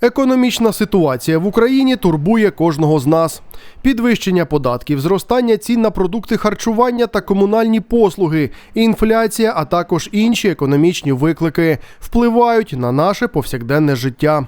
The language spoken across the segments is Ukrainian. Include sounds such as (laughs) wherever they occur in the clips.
Економічна ситуація в Україні турбує кожного з нас. Підвищення податків, зростання цін на продукти харчування та комунальні послуги, інфляція, а також інші економічні виклики впливають на наше повсякденне життя.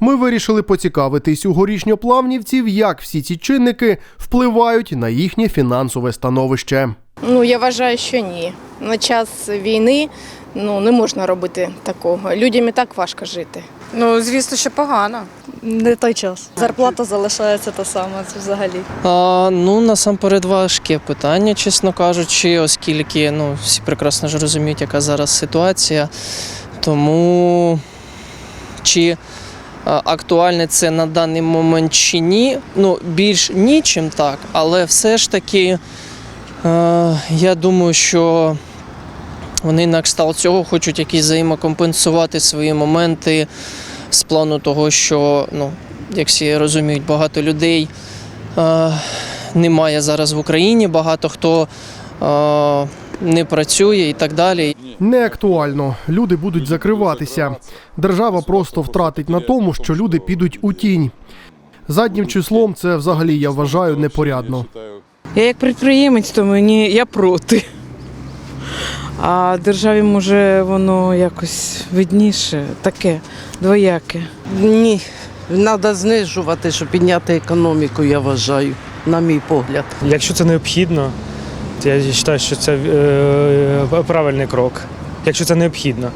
Ми вирішили поцікавитись у горішньоплавнівців, як всі ці чинники впливають на їхнє фінансове становище. Ну, я вважаю, що ні. На час війни ну, не можна робити такого. Людям і так важко жити. Ну, звісно, що погано. Не той час. Зарплата залишається та сама, це взагалі. А, ну, насамперед важке питання, чесно кажучи, оскільки ну, всі прекрасно ж розуміють, яка зараз ситуація. Тому чи а, актуальне це на даний момент чи ні? Ну, більш ні, чим так, але все ж таки, е, я думаю, що вони на кшталт цього хочуть якісь взаємокомпенсувати свої моменти з плану того, що, ну, як всі розуміють, багато людей е, немає зараз в Україні, багато хто е, не працює і так далі. Не актуально. Люди будуть закриватися. Держава просто втратить на тому, що люди підуть у тінь. Заднім числом це взагалі я вважаю непорядно. Я як підприємець, то мені я проти. А державі може воно якось видніше, таке двояке. Ні, треба знижувати, щоб підняти економіку, я вважаю, на мій погляд. Якщо це необхідно, то я вважаю, що це е, правильний крок. Якщо це необхідно.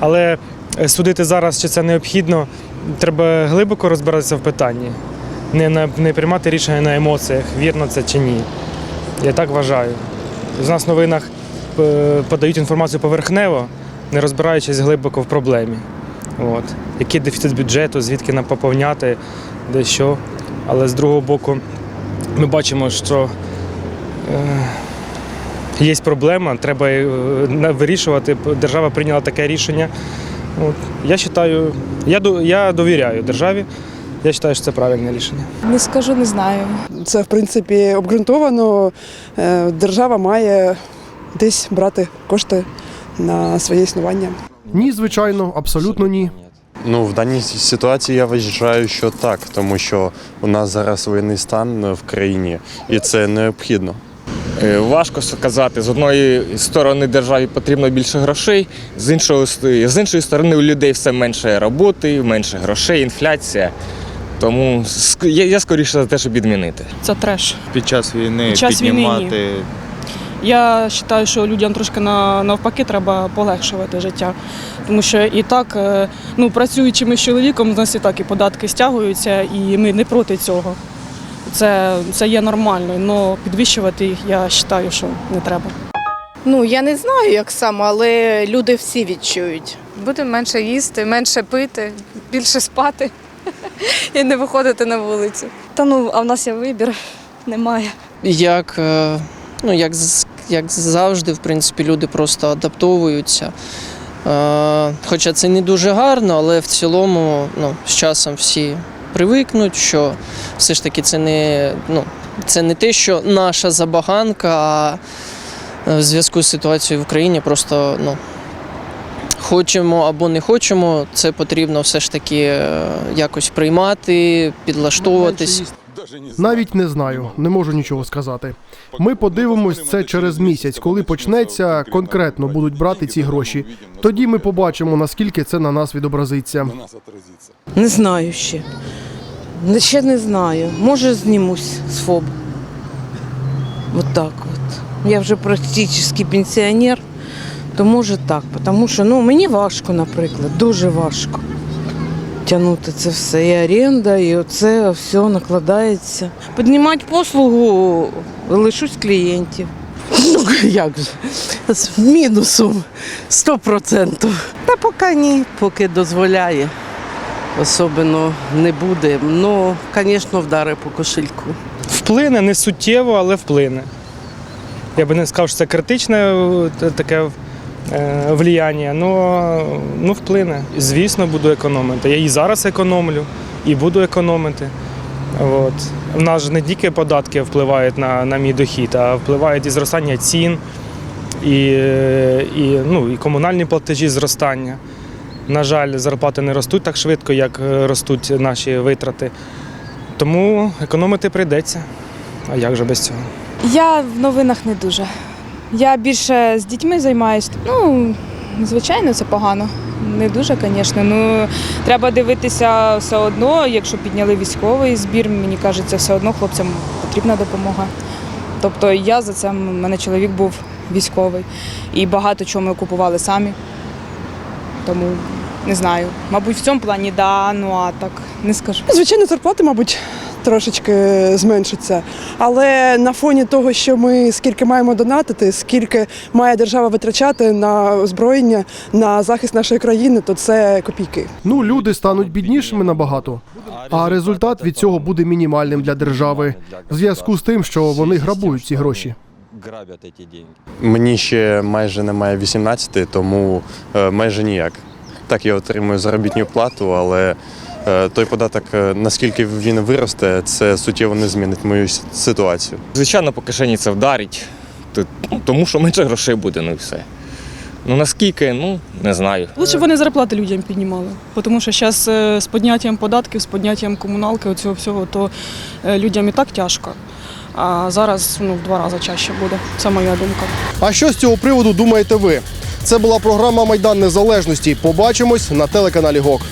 Але е, судити зараз, чи це необхідно, треба глибоко розбиратися в питанні. Не, на, не приймати рішення на емоціях, вірно це чи ні. Я так вважаю. У нас в новинах е, подають інформацію поверхнево, не розбираючись глибоко в проблемі. От. Який дефіцит бюджету, звідки нам поповняти, де що. Але з другого боку, ми бачимо, що е, є проблема, треба е, вирішувати. Держава прийняла таке рішення. От. Я вважаю, я, я довіряю державі. Я вважаю, що це правильне рішення. Не скажу, не знаю. Це в принципі обґрунтовано. Е, Держава має десь брати кошти на своє існування. Ні, звичайно, абсолютно ні. Ну, в даній ситуації я вважаю, що так, тому що у нас зараз воєнний стан в країні, і це необхідно. Е, Важко сказати. З одної сторони державі потрібно більше грошей, з іншої, з іншої сторони у людей все менше роботи, менше грошей, інфляція. Тому я, я скоріше за те, щоб відмінити. Це треш. під час війни Під час війни піднімати. Я вважаю, що людям трошки на, навпаки треба полегшувати життя. Тому що і так, е, ну, працюючи ми з чоловіком, у нас і так і податки стягуються, і ми не проти цього. Це, це є нормально, але підвищувати їх я вважаю, що не треба. Ну, я не знаю, як саме, але люди всі відчують. Будемо менше їсти, менше пити, більше спати (laughs) і не виходити на вулицю. Та ну, а в нас є вибір, немає. Як, е, ну, як, з- як завжди, в принципі, люди просто адаптовуються. Е, Хоча це не дуже гарно, але в цілому ну, з часом всі привикнуть, що все ж таки це не, ну, це не те, що наша забаганка, а е, в зв'язку з ситуацією в Україні просто ну, хочемо або не хочемо, це потрібно все ж таки е, якось приймати, підлаштовуватись. Навіть не знаю, не можу нічого сказати. Ми подивимось це через місяць, коли почнеться конкретно будуть брати ці гроші. Тоді ми побачимо, наскільки це на нас відобразиться. Не знаю ще. Не- Ще не знаю. Може знімусь з ФОБ. От так от. Я вже практично пенсіонер, то може так. Тому що ну, мені важко, наприклад, дуже важко тягнути це все. І оренда, і оце все накладається. Піднімати послугу лишусь клієнтів. Ну (laughs) як же? З мінусом 100%. Та поки ні, поки дозволяє. Особливо не буде. Ну, звісно, вдари по кошельку. Вплине не суттєво, але вплине. Я би не сказав, що це критичне е, таке влияння, ну, ну вплине. Звісно, буду економити. Я і зараз економлю, і буду економити. От. В нас ж не тільки податки впливають на, на мій дохід, а впливають і зростання цін, і, е, і, ну, і комунальні платежі зростання. На жаль, зарплати не ростуть так швидко, як е, ростуть наші витрати. Тому економити прийдеться. А як же без цього? Я в новинах не дуже. Я більше з дітьми займаюся. Ну, звичайно, це погано. Не дуже, звісно. Ну, треба дивитися все одно, якщо підняли військовий збір, мені кажеться, все одно хлопцям потрібна допомога. Тобто я за це, у мене чоловік був військовий. І багато чого ми купували самі. Тому не знаю. Мабуть, в цьому плані да, ну а так не скажу. Звичайно, зарплати, мабуть, трошечки зменшаться. Але на фоні того, що ми скільки маємо донатити, скільки має держава витрачати на озброєння, на захист нашої країни, то це копійки. Ну, люди стануть біднішими набагато. А результат від цього буде мінімальним для держави в зв'язку з тим, що вони грабують ці гроші. Мені ще майже немає 18, тому е, майже ніяк. Так, я отримую заробітну плату, але той податок, е, наскільки він виросте, це суттєво не змінить мою ситуацію. Звичайно, по кишені це вдарить, тому що менше грошей буде, ну і все. Ну наскільки, ну не знаю. Лучше б вони зарплати людям піднімали, тому що зараз з підняттям податків, з підняттям комуналки, оцього всього, то е, людям і так тяжко. А зараз ну, в два рази чаще буде. Це моя думка. А що з цього приводу думаєте ви? Це була програма Майдан Незалежності. Побачимось на телеканалі ГОК.